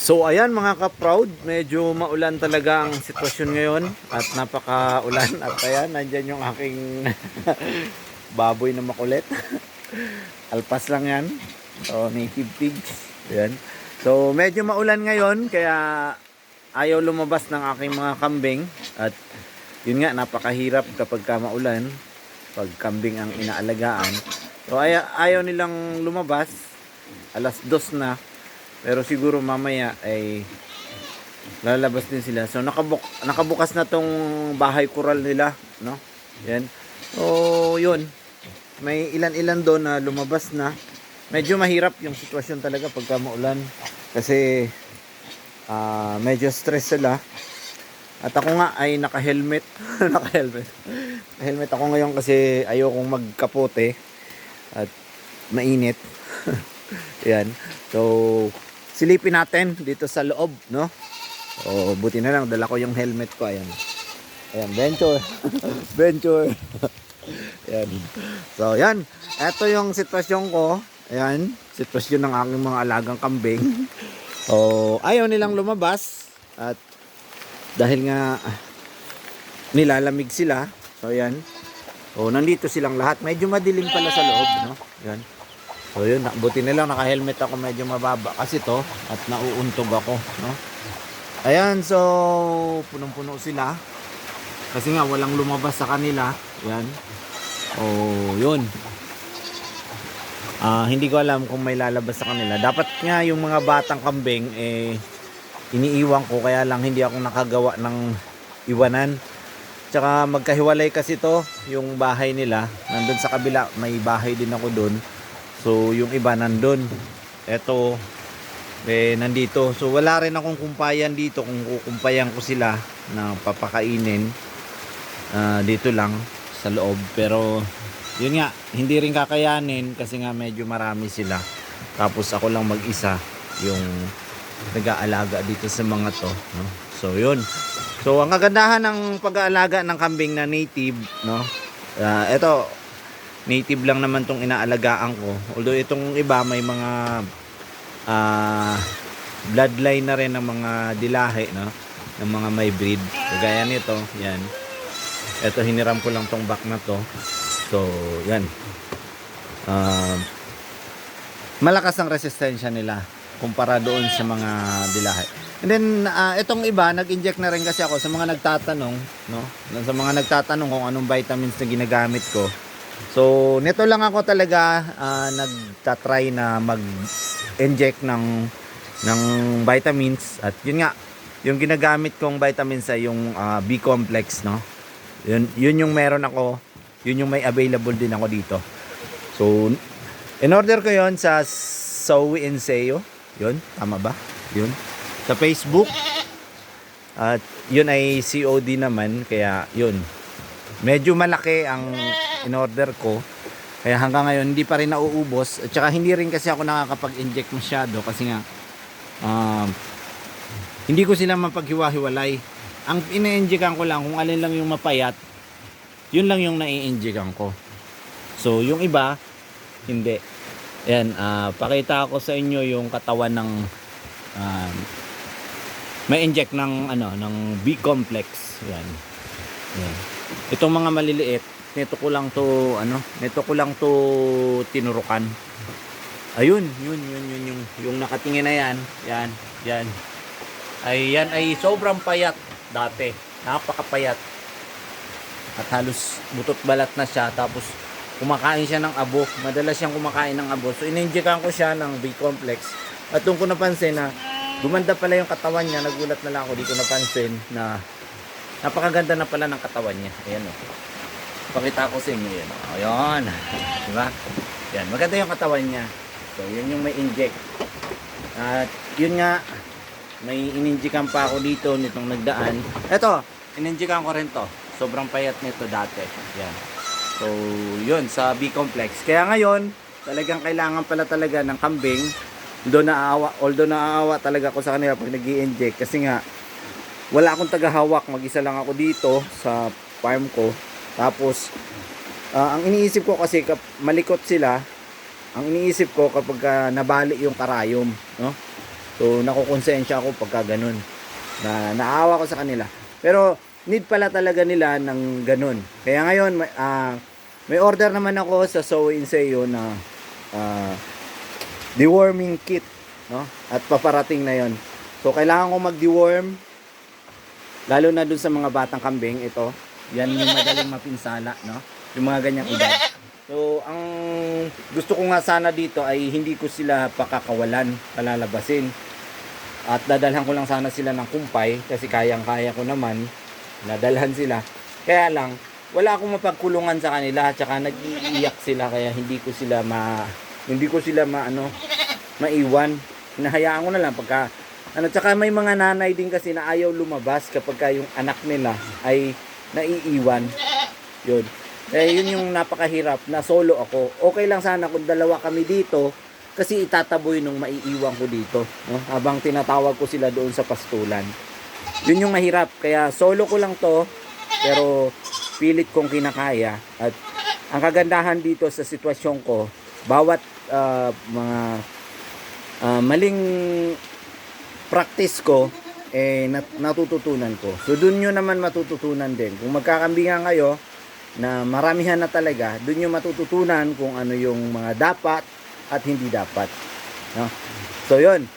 So ayan mga ka-proud, medyo maulan talaga ang sitwasyon ngayon at napaka-ulan at ayan, nandyan yung aking baboy na makulit. Alpas lang yan. So native pigs. Ayan. So medyo maulan ngayon kaya ayaw lumabas ng aking mga kambing at yun nga napakahirap kapag ka maulan pag kambing ang inaalagaan. So ay ayaw nilang lumabas. Alas dos na. Pero siguro mamaya ay lalabas din sila. So nakabuk nakabukas na tong bahay kural nila, no? Yan. So yun. May ilan-ilan doon na lumabas na. Medyo mahirap yung sitwasyon talaga pagka maulan kasi ah, medyo stress sila. At ako nga ay naka-helmet. naka-helmet. Helmet ako ngayon kasi ayokong magkapote at mainit. Yan. So, silipin natin dito sa loob, no? O, buti na lang, dala ko yung helmet ko. Ayan. Ayan, venture. venture. Ayan. So, yan. Ito yung sitwasyon ko. Ayan. Sitwasyon ng aking mga alagang kambing. O, ayaw nilang lumabas. At dahil nga nilalamig sila. So, ayan. O, nandito silang lahat. Medyo madilim pala sa loob, no? Ayan. So yun, buti na lang naka-helmet ako medyo mababa kasi to at nauuntog ako, no? Ayan, so punong-puno sila. Kasi nga walang lumabas sa kanila. Yan. Oh, yun. Ah, hindi ko alam kung may lalabas sa kanila. Dapat nga yung mga batang kambing eh iniiwan ko kaya lang hindi ako nakagawa ng iwanan. Tsaka magkahiwalay kasi to yung bahay nila. Nandun sa kabila, may bahay din ako doon. So, yung iba nandun. Eto, eh, nandito. So, wala rin akong kumpayan dito kung kukumpayan ko sila na papakainin ah, dito lang sa loob. Pero, yun nga, hindi rin kakayanin kasi nga medyo marami sila. Tapos ako lang mag-isa yung nag-aalaga dito sa mga to. No? So, yun. So, ang kagandahan ng pag-aalaga ng kambing na native, no? Ah, eto, native lang naman tong inaalagaan ko. Although itong iba may mga ah, bloodline na rin ng mga dilahe, no? Ng mga may breed. Kagaya nito, yan. Ito hiniram ko lang tong back na to. So, yan. Ah, malakas ang resistensya nila kumpara doon sa mga dilahe. And then, ah, itong iba, nag-inject na rin kasi ako sa mga nagtatanong, no? Sa mga nagtatanong kung anong vitamins na ginagamit ko. So, nito lang ako talaga ah, nagtatry na mag-inject ng ng vitamins at yun nga, yung ginagamit kong vitamins ay yung ah, B-complex, no? Yun, yun yung meron ako, yun yung may available din ako dito. So, in order ko yon sa Zoe Enseo, yun, tama ba? Yun. Sa Facebook. At yun ay COD naman, kaya yun. Medyo malaki ang in order ko. Kaya hanggang ngayon hindi pa rin nauubos. At saka hindi rin kasi ako nakakapag-inject masyado kasi nga um, hindi ko sila mapaghiwa-hiwalay. Ang ina-injectan ko lang kung alin lang yung mapayat, yun lang yung nai-injectan ko. So yung iba, hindi. Yan, ah, pakita ko sa inyo yung katawan ng um, may inject ng ano ng B complex. Yan. Yan. Itong mga maliliit, nito ko lang to ano, nito ko lang to tinurukan. Ayun, yun, yun, yun, yung, yung nakatingin na yan, yan, yan. Ay, yan ay sobrang payat dati. Napakapayat. At halos butot balat na siya. Tapos, kumakain siya ng abo. Madalas siyang kumakain ng abo. So, ininjikan ko siya ng B-complex. At doon ko napansin na gumanda pala yung katawan niya. Nagulat na lang ako. Di ko napansin na napakaganda na pala ng katawan niya. Ayan o. Pakita ko sa inyo yan. O, Ayan. Diba? Yan. Maganda yung katawan niya. So, yun yung may inject. At yun nga, may ininjikan pa ako dito nitong nagdaan. Eto, ininjikan ko rin to. Sobrang payat nito dati. Yan. So, yun, sa B-complex. Kaya ngayon, talagang kailangan pala talaga ng kambing. Although naaawa, although naaawa talaga ako sa kanila pag nag inject kasi nga, wala akong tagahawak. Mag-isa lang ako dito sa farm ko. Tapos, ah, ang iniisip ko kasi kap malikot sila, ang iniisip ko kapag ah, nabali yung karayom, no? So nakukonsensya ako pagka ganun. Na naawa ko sa kanila. Pero need pala talaga nila ng ganun. Kaya ngayon may, ah, may order naman ako sa So Inseo na ah, deworming kit, no? At paparating na 'yon. So kailangan ko mag-deworm lalo na dun sa mga batang kambing ito. Yan yung madaling mapinsala, no? Yung mga ganyang edad. So, ang gusto ko nga sana dito ay hindi ko sila pakakawalan, palalabasin. At dadalhan ko lang sana sila ng kumpay kasi kayang-kaya ko naman nadalhan sila. Kaya lang, wala akong mapagkulungan sa kanila at saka nag-iiyak sila kaya hindi ko sila ma hindi ko sila maano maiwan. Hinahayaan ko na lang pagka ano tsaka may mga nanay din kasi na ayaw lumabas kapag ka yung anak nila ay naiiwan. Yun. Eh, yun yung napakahirap na solo ako. Okay lang sana kung dalawa kami dito kasi itataboy nung maiiwan ko dito. No? Habang tinatawag ko sila doon sa pastulan. Yun yung mahirap. Kaya solo ko lang to pero pilit kong kinakaya. At ang kagandahan dito sa sitwasyon ko, bawat ah, mga ah, maling practice ko, eh, nat- natututunan ko. So, dun nyo naman matututunan din. Kung magkakambingan kayo, na maramihan na talaga, dun nyo matututunan kung ano yung mga dapat at hindi dapat. No? So, yun.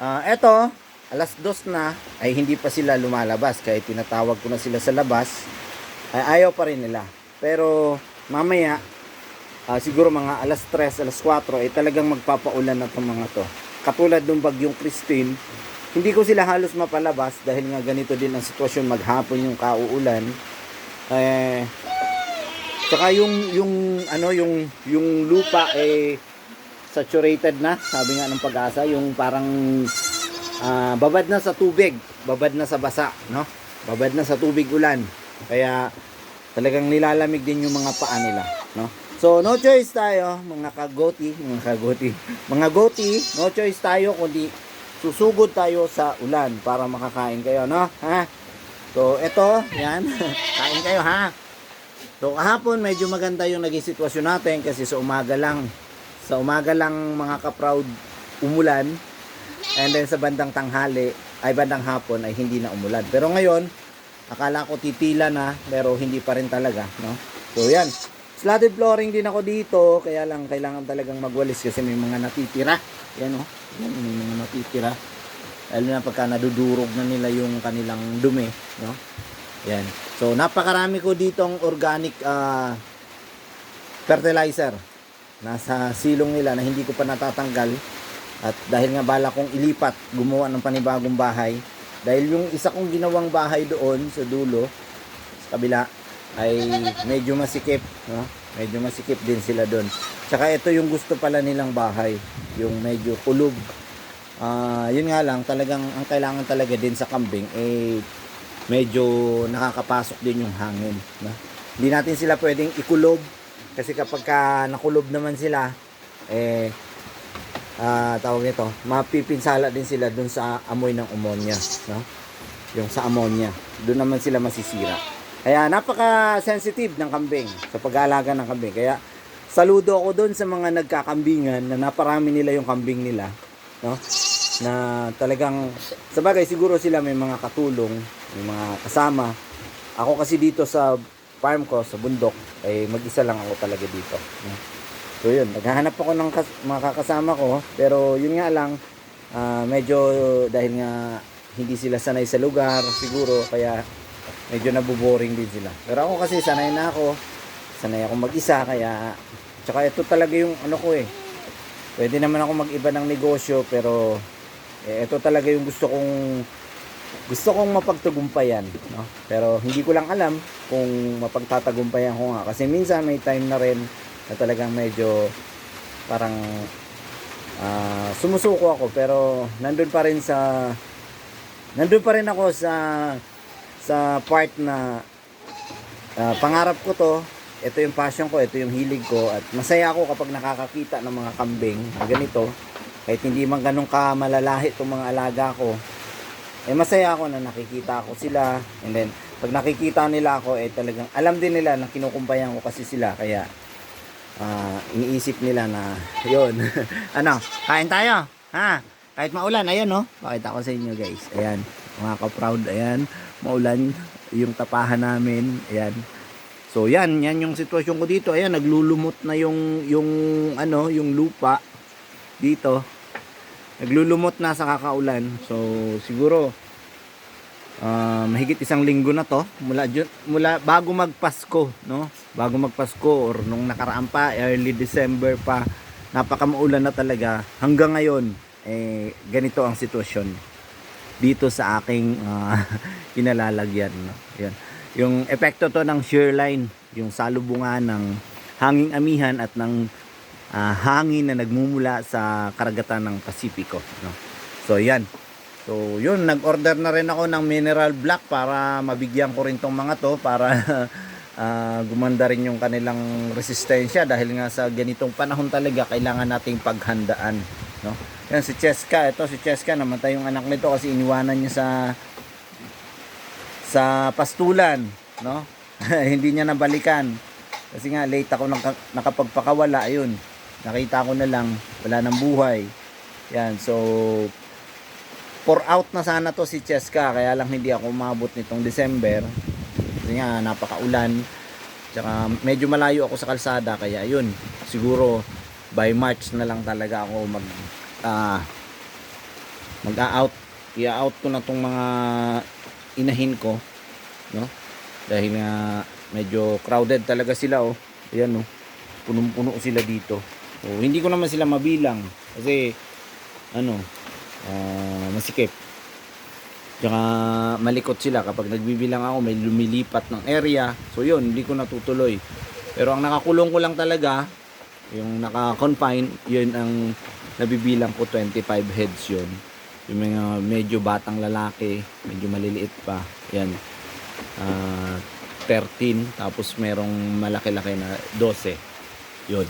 Ah, eto, alas dos na, ay hindi pa sila lumalabas. Kahit tinatawag ko na sila sa labas, ay ayaw pa rin nila. Pero, mamaya, ah, siguro mga alas 3, alas 4, ay talagang magpapaulan na itong mga to. Katulad ng bagyong Christine, hindi ko sila halos mapalabas dahil nga ganito din ang sitwasyon maghapon yung kauulan. Eh, Tsaka yung yung ano yung yung lupa eh saturated na, sabi nga ng pag-asa, yung parang ah, babad na sa tubig, babad na sa basa, no? Babad na sa tubig ulan. Kaya talagang nilalamig din yung mga paa nila, no? So no choice tayo, mga kagoti, mga kagoti. Mga goti, no choice tayo kundi susugod tayo sa ulan para makakain kayo, no? Ha? So eto, yan. Kain kayo, ha? So kahapon medyo maganda yung naging sitwasyon natin kasi sa umaga lang sa umaga lang mga ka-proud umulan and then sa bandang tanghali ay bandang hapon ay hindi na umulan. Pero ngayon akala ko titila na pero hindi pa rin talaga, no? So yan. Slatted flooring din ako dito kaya lang kailangan talagang magwalis kasi may mga natitira. Yan oh. Yan may mga natitira. Lalo na pagka nadudurog na nila yung kanilang dumi, no? Yan. So, napakarami ko ditong organic ah, fertilizer. Nasa silong nila na hindi ko pa natatanggal. At dahil nga bala kong ilipat, gumawa ng panibagong bahay. Dahil yung isa kong ginawang bahay doon sa dulo, sa kabila, ay medyo masikip. No? Medyo masikip din sila doon. Tsaka ito yung gusto pala nilang bahay. Yung medyo kulog. Ah, yun nga lang, talagang ang kailangan talaga din sa kambing, eh, medyo nakakapasok din yung hangin. No? Hindi natin sila pwedeng ikulob kasi kapag ka nakulob naman sila eh ah tawag nito, mapipinsala din sila dun sa amoy ng ammonia, no? Yung sa ammonia, doon naman sila masisira. Kaya napaka-sensitive ng kambing sa pag-aalaga ng kambing. Kaya saludo ako doon sa mga nagkakambingan na naparami nila yung kambing nila, no? Na talagang sa bagay siguro sila may mga katulong, may mga kasama. Ako kasi dito sa farm ko sa bundok ay mag-isa lang ako talaga dito. So yun, naghahanap ako ng kas- mga kakasama ko pero yun nga lang ah, medyo dahil nga hindi sila sanay sa lugar siguro kaya medyo nabuboring din sila. Pero ako kasi sanay na ako, sanay ako mag-isa kaya tsaka ito talaga yung ano ko eh. Pwede naman ako mag-iba ng negosyo pero eh, ito talaga yung gusto kong gusto kong mapagtagumpayan, no? Pero hindi ko lang alam kung mapagtatagumpayan ko nga kasi minsan may time na rin na talagang medyo parang ah, sumusuko ako pero nandun pa rin sa nandun pa rin ako sa sa part na ah, pangarap ko to ito yung passion ko, ito yung hilig ko at masaya ako kapag nakakakita ng mga kambing ganito kahit hindi man ganun ka malalahi itong mga alaga ko eh masaya ako na nakikita ko sila and then pag nakikita nila ako eh talagang alam din nila na kinukumpayan ko kasi sila kaya ah, iniisip nila na yon ano kain tayo ha Kahit maulan, ayan no. Pakita ko sa inyo guys. Ayan, mga ka-proud, ayan. Maulan yung tapahan namin. Ayan. So yan, yan yung sitwasyon ko dito. Ayan, naglulumot na yung yung ano, yung lupa dito. Naglulumot na sa kakaulan. So siguro ah, mahigit isang linggo na to mula mula bago magpasko, no? Bago magpasko or nung nakaraan pa early December pa napakamaulan na talaga hanggang ngayon eh ganito ang sitwasyon dito sa aking ah, kinalalagyan no? Yan. Yung epekto to ng shear line, yung salubungan ng hanging amihan at ng ah, hangin na nagmumula sa karagatan ng Pasipiko, no. So yan. So yun, nag-order na rin ako ng mineral block para mabigyan ko rin tong mga to para ah, gumanda rin yung kanilang resistensya dahil nga sa ganitong panahon talaga kailangan nating paghandaan, no. Yan si Cheska, ito si Cheska namatay yung anak nito kasi iniwanan niya sa sa pastulan, no? Hindi niya nabalikan. Kasi nga late ako naka, nakapagpakawala, ayun. Nakita ko na lang wala nang buhay. Yan, so pour out na sana to si Cheska kaya lang hindi ako umabot nitong December. Kasi nga napakaulan. Tsaka medyo malayo ako sa kalsada kaya ayun, siguro by March na lang talaga ako mag ah mag-out i-out ko na tong mga inahin ko no? Dahil nga medyo crowded talaga sila oh. Ayan oh. Punong-puno sila dito. So, hindi ko naman sila mabilang kasi ano ah, masikip. Tsaka malikot sila. Kapag nagbibilang ako may lumilipat ng area. So yun hindi ko natutuloy. Pero ang nakakulong ko lang talaga yung naka-confine yun ang nabibilang ko 25 heads yun. Yung mga medyo batang lalaki medyo maliliit pa. Yan. Ah, 13 tapos merong malaki-laki na 12 yun.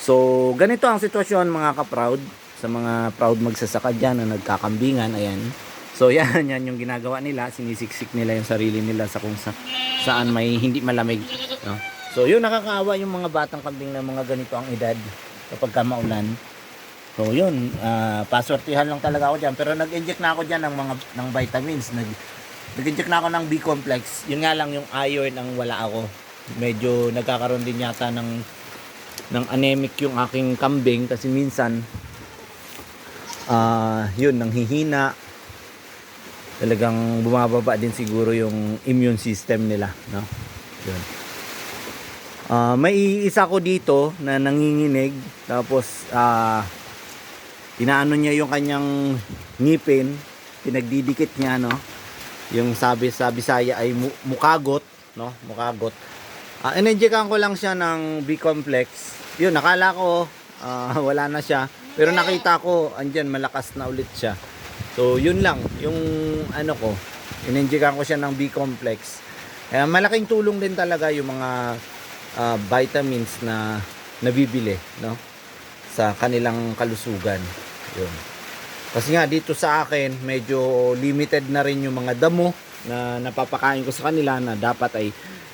So ganito ang sitwasyon mga ka-proud. Sa mga proud magsasaka dyan na nagkakambingan ayan. So yan yan yung ginagawa nila. Sinisiksik nila yung sarili nila sa kung sa, saan may hindi malamig. No? so yun nakakaawa yung mga batang kambing na mga ganito ang edad. Kapag ka maulan So yun, ah pasortihan lang talaga ako diyan pero nag-inject na ako diyan ng mga ng vitamins, nag nag-inject na ako ng B-complex. Yun nga lang yung iron ang wala ako. Medyo nagkakaroon din yata ng ng anemic yung aking kambing kasi minsan ah yun nanghihina. Talagang bumababa din siguro yung immune system nila no? Yun. Ah, may isa ko dito na nanginginig. Tapos ah inaano niya yung kanyang ngipin, pinagdidikit niya no. Yung sabi sa Bisaya ay mu- mukagot, no? Mukagot. Ah, inenjekan ko lang siya ng B-complex. Yun, nakala ko ah, wala na siya. Pero nakita ko andyan malakas na ulit siya. So, yun lang yung ano ko. Inenjekan ko siya ng B-complex. Kaya malaking tulong din talaga yung mga ah, vitamins na nabibili, no? Sa kanilang kalusugan. Yun. Kasi nga dito sa akin, medyo limited na rin yung mga damo na napapakain ko sa kanila na dapat ay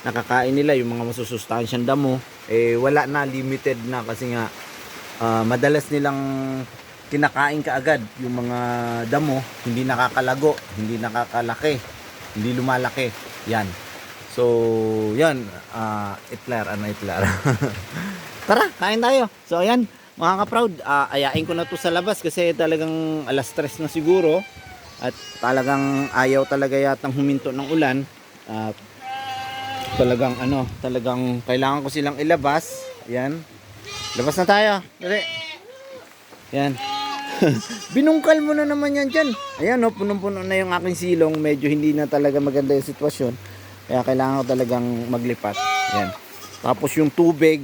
nakakain nila yung mga masusustansyang damo. Eh wala na, limited na kasi nga ah, madalas nilang kinakain kaagad yung mga damo, hindi nakakalago, hindi nakakalaki, hindi lumalaki. Yan. So, yan, ah itlar, ano itlar. Tara, kain tayo. So, ayan, mga ka-proud, ah, ayain ko na to sa labas kasi talagang alas stress na siguro at talagang ayaw talaga yatang huminto ng ulan at talagang ano, talagang kailangan ko silang ilabas. Yan. Labas na tayo. Dali. Yan. Binungkal mo na naman yan dyan. Ayan no, punong-puno na yung aking silong. Medyo hindi na talaga maganda yung sitwasyon. Kaya kailangan ko talagang maglipat. Yan. Tapos yung tubig,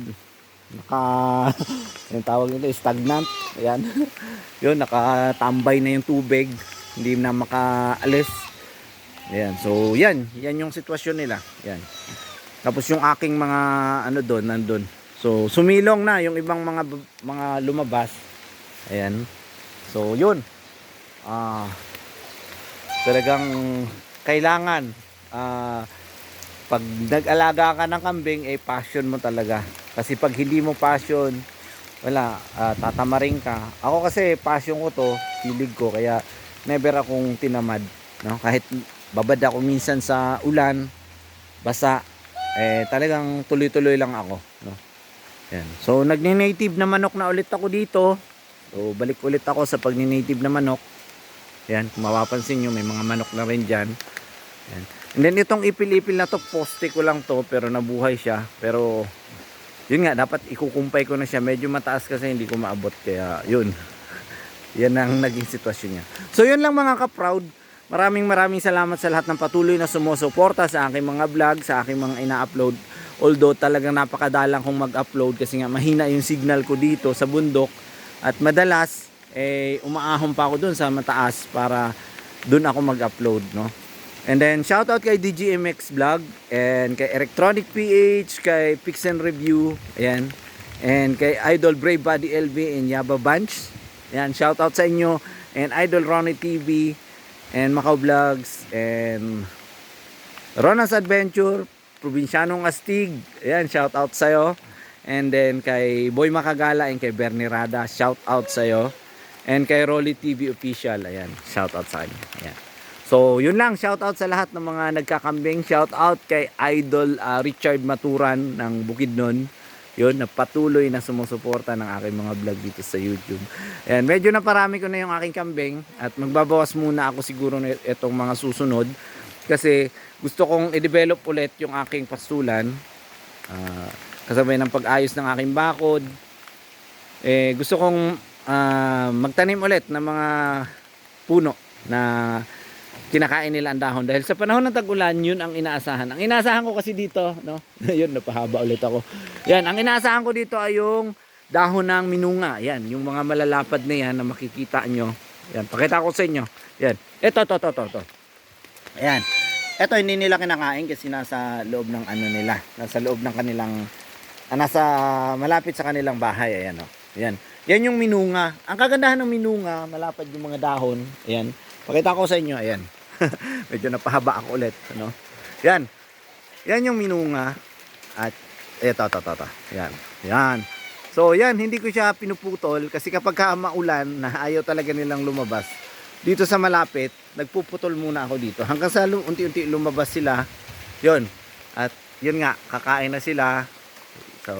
naka yung tawag nito? Stagnant. Ayan. Yun nakatambay na yung tubig. Hindi na makaalis. Ayan so yan. Yan yung sitwasyon nila. Yan tapos yung aking mga ano doon nandun. So sumilong na yung ibang mga mga lumabas. Ayan. So yun. Ah talagang kailangan ah pag nag-alaga ka ng kambing eh passion mo talaga kasi pag hindi mo passion wala ah, tatamaring ka ako kasi passion ko to hilig ko kaya never akong tinamad, no? Kahit babad ako minsan sa ulan, basa, eh talagang tuloy-tuloy lang ako, no? Yan. So nagni-native na manok na ulit ako dito. So balik ulit ako sa pagni-native na manok. Yan, kung mapapansin nyo, may mga manok na rin dyan. Yan. And then itong ipil-ipil na to, poste ko lang to, pero nabuhay siya. Pero, yun nga, dapat ikukumpay ko na siya. Medyo mataas kasi hindi ko maabot. Kaya, yun. Yan ang naging sitwasyon niya. So, yun lang mga ka-proud. Maraming maraming salamat sa lahat ng patuloy na sumusuporta sa aking mga vlog, sa aking mga ina-upload. Although talagang napakadalang kong mag-upload kasi nga mahina yung signal ko dito sa bundok. At madalas, eh, umaahon pa ako dun sa mataas para dun ako mag-upload, no? And then, shout out kay DGMX Vlog and kay Electronic PH, kay Pix and Review, ayan. And kay Idol Brave Body LB and Yaba Bunch. Ayan, shout out sa inyo. And Idol Ronnie TV and Macau Vlogs and Ronas Adventure, Provincianong Astig. Ayan, shout out sa'yo. And then kay Boy Makagala and kay Bernie Rada, shout out sa'yo. And kay Rolly TV Official, ayan, shout out sa kanya. Ayan. So, yun lang, shout out sa lahat ng mga nagkakambing. Shout out kay Idol ah, Richard Maturan ng Bukidnon. Yun, na patuloy na sumusuporta ng aking mga vlog dito sa YouTube. Ayan, medyo na parami ko na yung aking kambing at magbabawas muna ako siguro itong mga susunod kasi gusto kong i-develop ulit yung aking pastulan. Ah, kasabay ng pag-ayos ng aking bakod. Eh, gusto kong ah, magtanim ulit ng mga puno na kinakain nila ang dahon dahil sa panahon ng tag-ulan yun ang inaasahan. Ang inaasahan ko kasi dito, no? yun napahaba ulit ako. Yan, ang inaasahan ko dito ay yung dahon ng minunga. Yan, yung mga malalapad na yan na makikita nyo. Yan, pakita ko sa inyo. Yan. Ito, to, to, to, to. Ayan. Ito hindi nila kinakain kasi nasa loob ng ano nila. Nasa loob ng kanilang ah, nasa malapit sa kanilang bahay. Ayan o. Ayan. Yan yung minunga. Ang kagandahan ng minunga, malapad yung mga dahon. Ayan. Pakita ko sa inyo. Ayan. Medyo napahaba ako ulit. Ano? Yan. Yan yung minunga. At eto, to, to, to. Yan. Yan. So, yan. Hindi ko siya pinuputol kasi kapag ka maulan na ayaw talaga nilang lumabas, dito sa malapit, nagpuputol muna ako dito. Hanggang sa unti-unti lumabas sila. Yon. At yun nga, kakain na sila. So,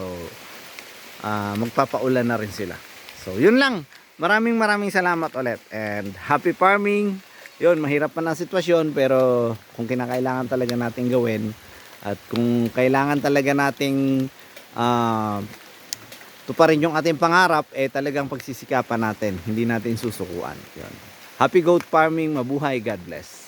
ah, magpapaulan na rin sila. So, yun lang. Maraming maraming salamat ulit. And happy farming. Yun, mahirap pa na sitwasyon pero kung kinakailangan talaga natin gawin at kung kailangan talaga nating ah, tuparin yung ating pangarap, eh talagang pagsisikapan natin. Hindi natin susukuan. Yun. Happy goat farming, mabuhay, God bless.